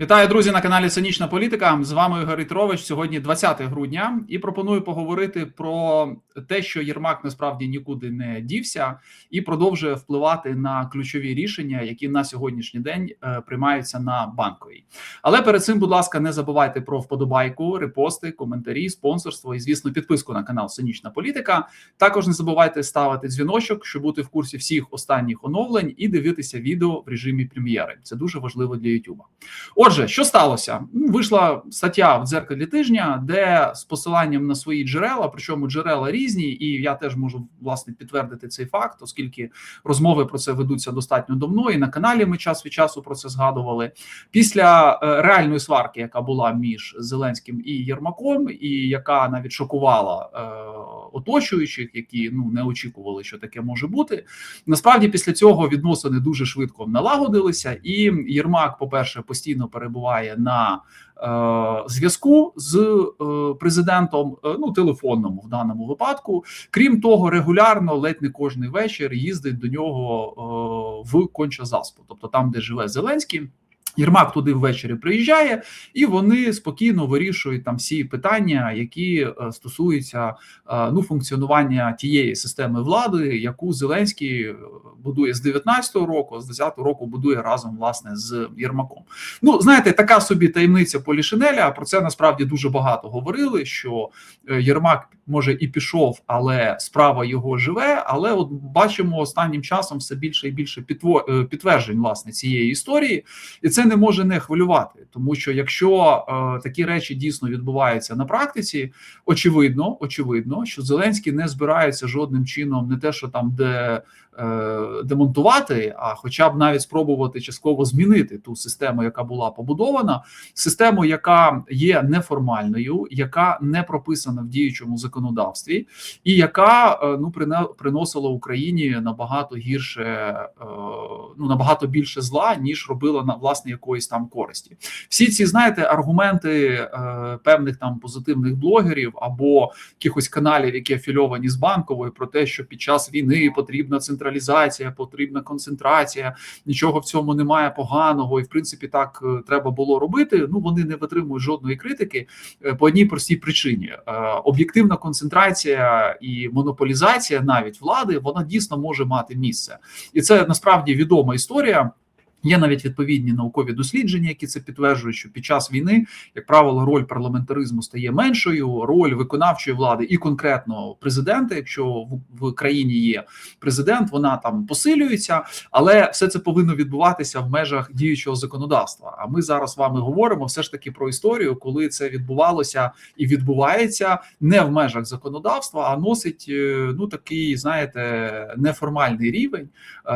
Вітаю, друзі, на каналі Цинічна Політика. З вами Ігор Ітрович. Сьогодні 20 грудня, і пропоную поговорити про те, що Єрмак насправді нікуди не дівся, і продовжує впливати на ключові рішення, які на сьогоднішній день е, приймаються на банковій. Але перед цим, будь ласка, не забувайте про вподобайку, репости, коментарі, спонсорство і, звісно, підписку на канал Цинічна Політика. Також не забувайте ставити дзвіночок, щоб бути в курсі всіх останніх оновлень і дивитися відео в режимі прем'єри. Це дуже важливо для YouTube. Отже, що сталося? Ну, Вийшла стаття в дзеркалі тижня, де з посиланням на свої джерела, причому джерела різні, і я теж можу власне підтвердити цей факт, оскільки розмови про це ведуться достатньо давно. І на каналі ми час від часу про це згадували. Після е, реальної сварки, яка була між Зеленським і Єрмаком, і яка навіть шокувала е, оточуючих, які ну не очікували, що таке може бути. Насправді, після цього відносини дуже швидко налагодилися, і Єрмак, по перше, постійно перебуває на е, зв'язку з е, президентом, е, ну телефонному в даному випадку. Крім того, регулярно, ледь не кожний вечір, їздить до нього е, в Конча-Заспу, тобто там, де живе Зеленський. Єрмак туди ввечері приїжджає, і вони спокійно вирішують там всі питання, які е, стосуються е, ну функціонування тієї системи влади, яку Зеленський е, будує з 19-го року, а з 10-го року будує разом власне з Єрмаком. Ну знаєте, така собі таємниця Полішинеля. Про це насправді дуже багато говорили. Що Єрмак може і пішов, але справа його живе. Але от бачимо останнім часом все більше і більше підтверджень власне цієї історії, і це не може не хвилювати, тому що якщо е, такі речі дійсно відбуваються на практиці, очевидно, очевидно, що Зеленський не збирається жодним чином, не те, що там де е, демонтувати, а хоча б навіть спробувати частково змінити ту систему, яка була побудована, систему, яка є неформальною, яка не прописана в діючому законодавстві, і яка е, ну приносила Україні набагато гірше, е, ну набагато більше зла, ніж робила на власне якоїсь там користі. Всі ці знаєте аргументи е, певних там позитивних блогерів або якихось каналів, які афільовані з банковою, про те, що під час війни потрібна централізація, потрібна концентрація, нічого в цьому немає поганого, і в принципі так е, треба було робити. Ну вони не витримують жодної критики е, по одній простій причині: Е, об'єктивна концентрація і монополізація навіть влади, вона дійсно може мати місце, і це насправді відома історія. Є навіть відповідні наукові дослідження, які це підтверджують, що під час війни, як правило, роль парламентаризму стає меншою, роль виконавчої влади і конкретно президента, якщо в, країні є президент, вона там посилюється, але все це повинно відбуватися в межах діючого законодавства. А ми зараз з вами говоримо все ж таки про історію, коли це відбувалося і відбувається не в межах законодавства, а носить е, ну такий, знаєте, неформальний рівень, е,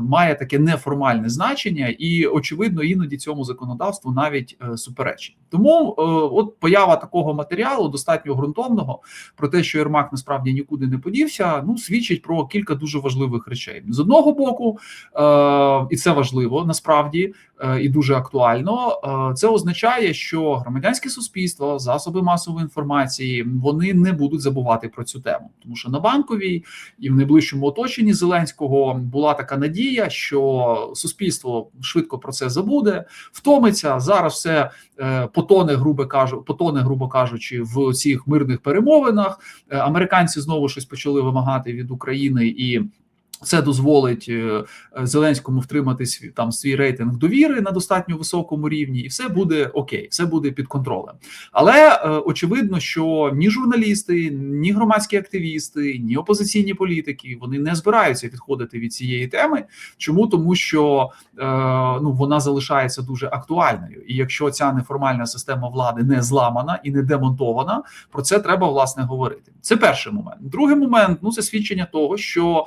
має таке неформальне значення, і очевидно, іноді цьому законодавству навіть е, суперечить. Тому е, от поява такого матеріалу достатньо ґрунтовного про те, що Єрмак насправді нікуди не подівся, ну свідчить про кілька дуже важливих речей. З одного боку, е, і це важливо насправді і дуже актуально. Е, це означає, що громадянське суспільство, засоби масової інформації вони не будуть забувати про цю тему, тому що на банковій і в найближчому оточенні Зеленського була така надія, що суспільство швидко про це забуде, втомиться зараз. Все е, потоне, грубо кажу, потоне, грубо кажучи, в цих мирних перемовинах. Е, Американці знову щось почали вимагати від України і. Це дозволить е, Зеленському втримати свій там свій рейтинг довіри на достатньо високому рівні, і все буде окей, все буде під контролем. Але е, очевидно, що ні журналісти, ні громадські активісти, ні опозиційні політики вони не збираються відходити від цієї теми. Чому тому, що е, ну вона залишається дуже актуальною, і якщо ця неформальна система влади не зламана і не демонтована, про це треба власне говорити. Це перший момент. Другий момент ну це свідчення того, що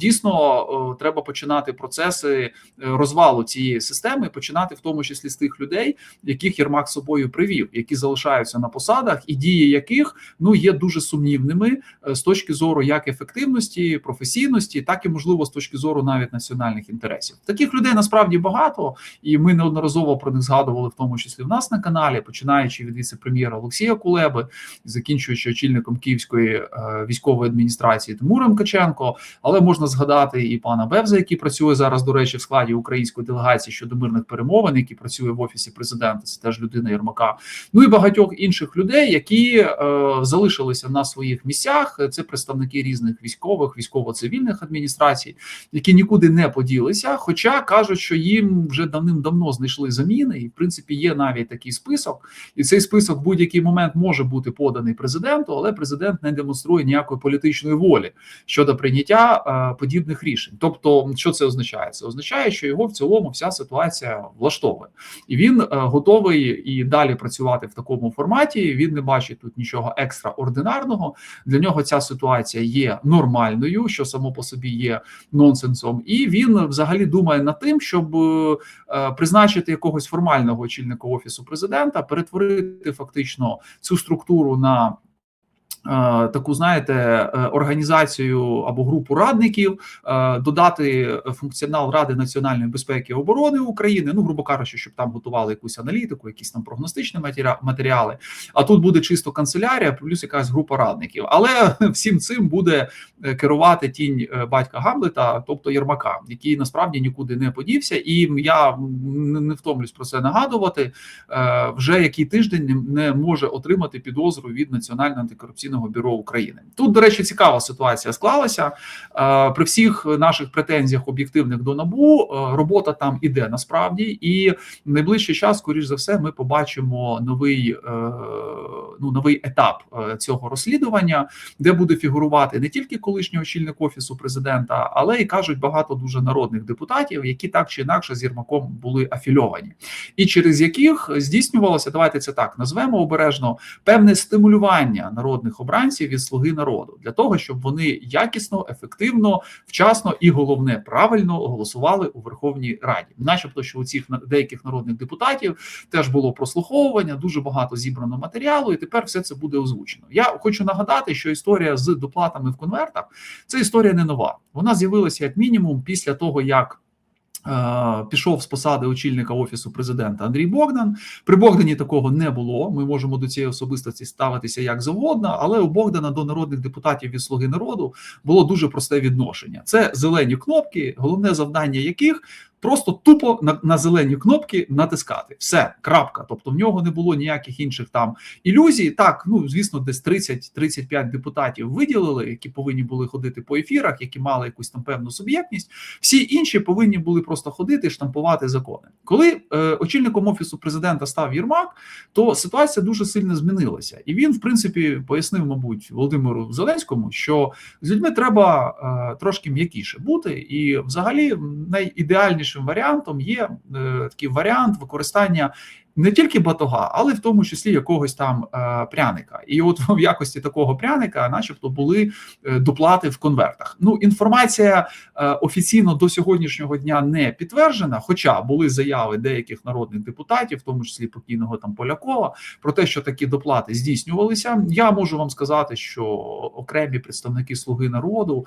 дійсно треба починати процеси е, розвалу цієї системи, починати в тому числі з тих людей, яких Єрмак з собою привів, які залишаються на посадах, і дії яких ну є дуже сумнівними е, з точки зору як ефективності, професійності, так і можливо з точки зору навіть національних інтересів. Таких людей насправді багато, і ми неодноразово про них згадували, в тому числі в нас на каналі, починаючи від віце-прем'єра Олексія Кулеби, закінчуючи очільником Київської е, військової адміністрації Тимуром Каченко. Але можна згадати і пана Бевза, який працює зараз, до речі, в складі української делегації щодо мирних перемовин, який працює в офісі президента. Це теж людина Єрмака. Ну і багатьох інших людей, які е, залишилися на своїх місцях. Це представники різних військових, військово-цивільних адміністрацій, які нікуди не поділися. Хоча кажуть, що їм вже давним-давно знайшли заміни, і в принципі є навіть такий список, і цей список в будь-який момент може бути поданий президенту, але президент не демонструє ніякої політичної волі щодо прийняття е, подібних рішень. Тобто, що це означає? Це означає, що його в цілому вся ситуація влаштовує, і він е, готовий і далі працювати в такому форматі. Він не бачить тут нічого екстраординарного. Для нього ця ситуація є нормальною, що само по собі є нонсенсом, і він взагалі думає над тим, щоб е, призначити якогось формального очільника офісу президента, перетворити фактично цю структуру на таку, знаєте, е, організацію або групу радників, е, додати функціонал Ради національної безпеки і оборони України, ну грубо кажучи, щоб там готували якусь аналітику, якісь там прогностичні матеріали. А тут буде чисто канцелярія, плюс якась група радників. Але всім цим буде керувати тінь батька Гамлета, тобто Єрмака, який насправді нікуди не подівся, і я не втомлюсь про це нагадувати. Вже який тиждень не може отримати підозру від національного антикорупційного антикорупційного бюро України. Тут, до речі, цікава ситуація склалася е, при всіх наших претензіях об'єктивних до набу. Е, робота там іде насправді, і в найближчий час, скоріш за все, ми побачимо новий е, ну новий етап цього розслідування, де буде фігурувати не тільки колишній очільник офісу президента, але і кажуть багато дуже народних депутатів, які так чи інакше з Єрмаком були афільовані, і через яких здійснювалося, давайте це так назвемо обережно певне стимулювання народних обранців від слуги народу для того, щоб вони якісно, ефективно, вчасно і головне правильно голосували у Верховній Раді, начебто, що у цих деяких народних депутатів теж було прослуховування, дуже багато зібрано матеріалу, і тепер все це буде озвучено. Я хочу нагадати, що історія з доплатами в конвертах це історія не нова. Вона з'явилася як мінімум після того, як. Пішов з посади очільника офісу президента Андрій Богдан. При Богдані такого не було. Ми можемо до цієї особистості ставитися як завгодно, але у Богдана до народних депутатів від слуги народу було дуже просте відношення. Це зелені кнопки, головне завдання яких просто тупо на на зелені кнопки натискати. Все, крапка. Тобто в нього не було ніяких інших там ілюзій. Так, ну звісно, десь 30-35 депутатів виділили, які повинні були ходити по ефірах, які мали якусь там певну суб'єктність. Всі інші повинні були просто ходити штампувати закони. Коли е, очільником офісу президента став Єрмак, то ситуація дуже сильно змінилася, і він, в принципі, пояснив, мабуть, Володимиру Зеленському, що з людьми треба е, трошки м'якіше бути, і взагалі найідеальніше іншим варіантом є е, такий варіант використання не тільки батога, але в тому числі якогось там е, пряника. І от в якості такого пряника, начебто, були е, доплати в конвертах. Ну інформація е, офіційно до сьогоднішнього дня не підтверджена, хоча були заяви деяких народних депутатів, в тому числі покійного там Полякова, про те, що такі доплати здійснювалися. Я можу вам сказати, що окремі представники Слуги народу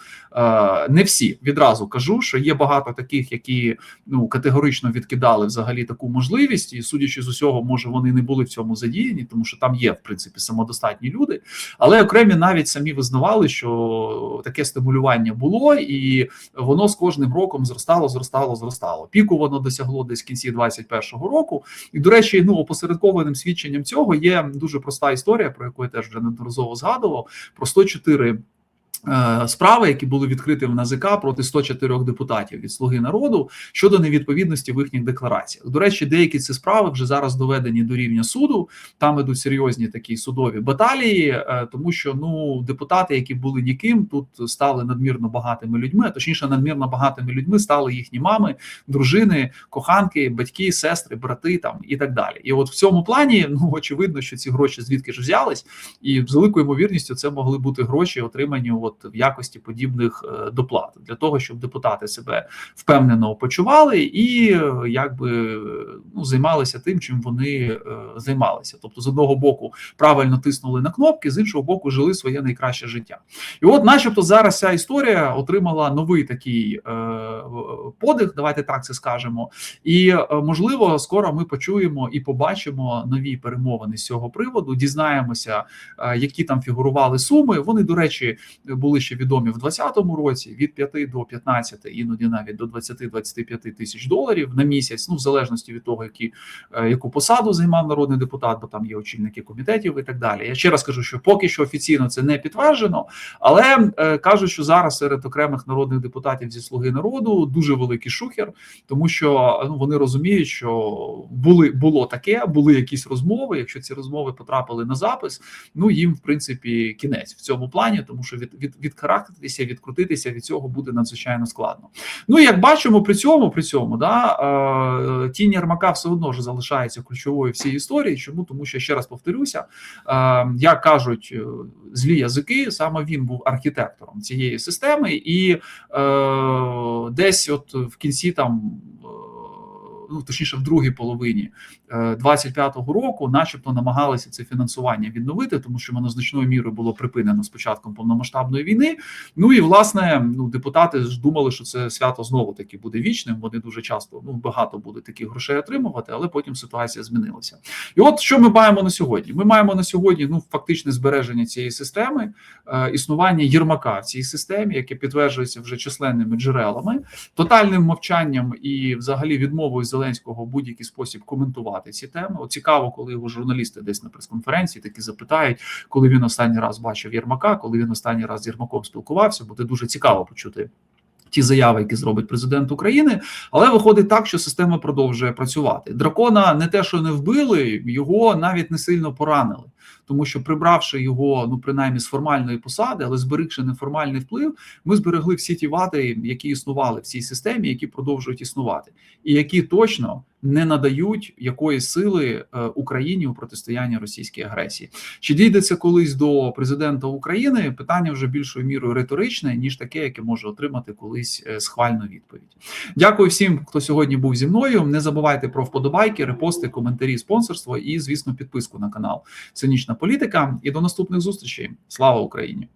не всі відразу кажу, що є багато таких, які ну категорично відкидали взагалі таку можливість, і судячи з усього, може вони не були в цьому задіяні, тому що там є в принципі самодостатні люди, але окремі навіть самі визнавали, що таке стимулювання було, і воно з кожним роком зростало, зростало, зростало. Піку воно досягло десь в кінці 21-го року. І до речі, ну опосередкованим свідченням цього є дуже проста історія, про яку я теж вже неодноразово згадував. Про 104 Е, справи, які були відкриті в НАЗК проти 104 депутатів від Слуги народу щодо невідповідності в їхніх деклараціях. До речі, деякі ці справи вже зараз доведені до рівня суду. Там ідуть серйозні такі судові баталії, е, тому що ну депутати, які були ніким, тут стали надмірно багатими людьми. Точніше, надмірно багатими людьми стали їхні мами, дружини, коханки, батьки, сестри, брати там і так далі. І от в цьому плані ну очевидно, що ці гроші звідки ж взялись, і з великою ймовірністю це могли бути гроші, отримані от в якості подібних е, доплат для того, щоб депутати себе впевнено почували і е, якби ну займалися тим, чим вони е, займалися. Тобто, з одного боку, правильно тиснули на кнопки, з іншого боку, жили своє найкраще життя. І от, начебто, зараз ця історія отримала новий такий подих. Давайте так це скажемо. І можливо, скоро ми почуємо і побачимо нові перемовини з цього приводу. Дізнаємося, які там фігурували суми. Вони, до речі, були ще відомі в 2020 році від 5 до 15, іноді навіть до 20-25 тисяч доларів на місяць. Ну, в залежності від того, які е, яку посаду займав народний депутат, бо там є очільники комітетів і так далі. Я ще раз кажу, що поки що офіційно це не підтверджено, але е, кажуть, що зараз серед окремих народних депутатів зі слуги народу дуже великий шухер, тому що ну вони розуміють, що були було таке, були якісь розмови. Якщо ці розмови потрапили на запис, ну їм в принципі кінець в цьому плані, тому що від від відхарактитися, відкрутитися від цього буде надзвичайно складно. Ну і як бачимо, при цьому при цьому да е, тінь Єрмака все одно ж залишається ключовою в цій історії. Чому тому, що ще раз повторюся, е, як кажуть е, злі язики, саме він був архітектором цієї системи, і десь, от в кінці там. Е, Ну, точніше, в другій половині 25-го року, начебто, намагалися це фінансування відновити, тому що воно значною мірою було припинено з початком повномасштабної війни. Ну і власне, ну депутати ж думали, що це свято знову таки буде вічним. Вони дуже часто ну багато буде таких грошей отримувати, але потім ситуація змінилася. І от що ми маємо на сьогодні? Ми маємо на сьогодні ну фактичне збереження цієї системи, е, існування Єрмака в цій системі, яке підтверджується вже численними джерелами, тотальним мовчанням і, взагалі, відмовою Зеленського в будь-який спосіб коментувати ці теми. От цікаво, коли його журналісти десь на прес-конференції такі запитають, коли він останній раз бачив Єрмака, коли він останній раз з Єрмаком спілкувався. Буде дуже цікаво почути. Ті заяви, які зробить президент України, але виходить так, що система продовжує працювати. Дракона не те, що не вбили, його навіть не сильно поранили, тому що прибравши його, ну принаймні з формальної посади, але зберігши неформальний вплив, ми зберегли всі ті вади, які існували в цій системі, які продовжують існувати, і які точно не надають якоїсь сили е, Україні у протистоянні російській агресії. Чи дійде це колись до президента України? Питання вже більшою мірою риторичне, ніж таке, яке може отримати колись е, схвальну відповідь. Дякую всім, хто сьогодні був зі мною. Не забувайте про вподобайки, репости, коментарі, спонсорство і, звісно, підписку на канал Цинічна політика. І до наступних зустрічей. Слава Україні!